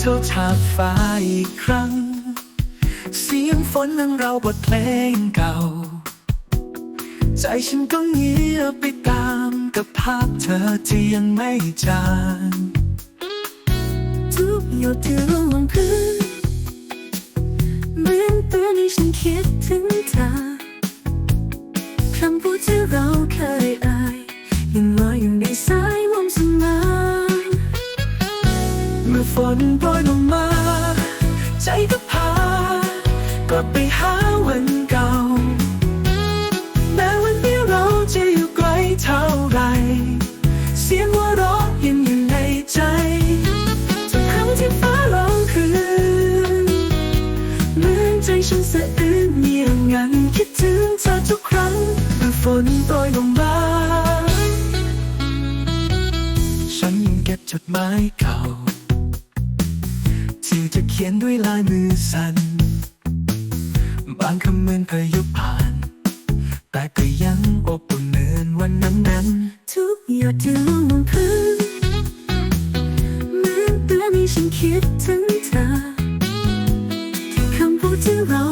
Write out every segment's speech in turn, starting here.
ฉาบฟ้าอีกครั้ง เสียงฝนนั้นเราบทเพลงเก่า ใจฉันก็เงียบไปตามกับภาพเธอที่ยังไม่จางทุกหยดที่ร่วงลงพื้นเหมือนเตือนให้ฉันคิด เมื่อฝนโปรยลงมา ใจก็พากลับไปหาวันเก่า แม้วันนี้เราจะอยู่ไกลเท่าไร เสียงหัวเราะยังอยู่ในใจทุกครั้งที่ฟ้าร้องคืนเหมือนใจฉันสะอื้นเงียบงันคิดถึงเธอทุกครั้งเมื่อฝนโปรยลงมาฉันยังเก็บจดหมายเก่า ที่จะเขียนด้วยลายมือสั่นบางคำเหมือนเคยยุบผ่าน แต่ก็ยังอบอุ่นเหมือนวันนั้นนั้น ทุกหยดที่ร่วงลงพื้นเหมือนเตือนให้ฉันคิดถึงเธอทุกคำพูดที่เรา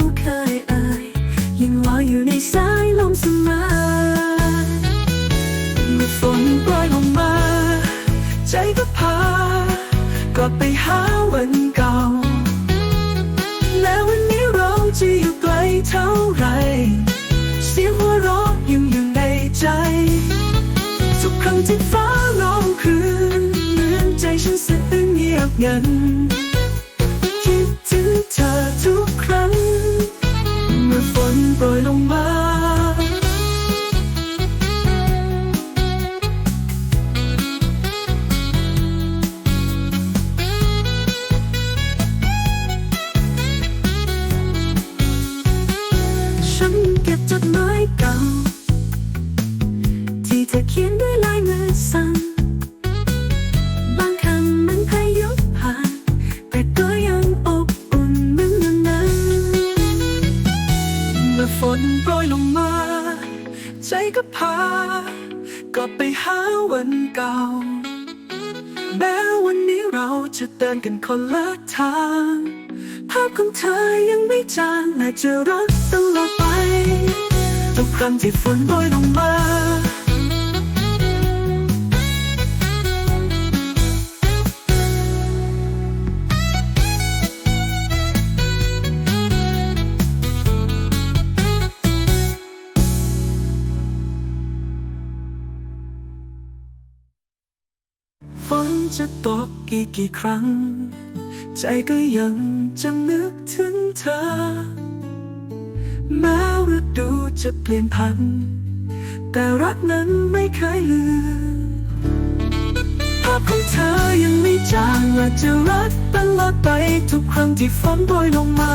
ลับไปหาวันเก่าแม้วันนี้เราจะอยู่ไกลเท่าไร เสียงหัวเราะยังอยู่ในใจ ทุกครั้งที่ฟ้าร้องคืนเหมือนใจฉันสะอื้นเงียบงัน นโปรยลงมา ใจก็พากลับไปหาวันเก่า แม้วันนี้เราจะเดินกันคนละทาง ภาพของเธอยังไม่จางและจะรักตลอดไป ทุกครั้งที่ฝนโปรยลงมา ฝนจะตกกี่กี่ครั้ง ใจก็ยังจะนึกถึงเธอ แม้ฤดูจะเปลี่ยนพัน แต่รักนั้นไม่เคยลืมภาพของเธอยังไม่จางและจะรักตลอดไปทุกครั้งที่ฝนโปรยลงมา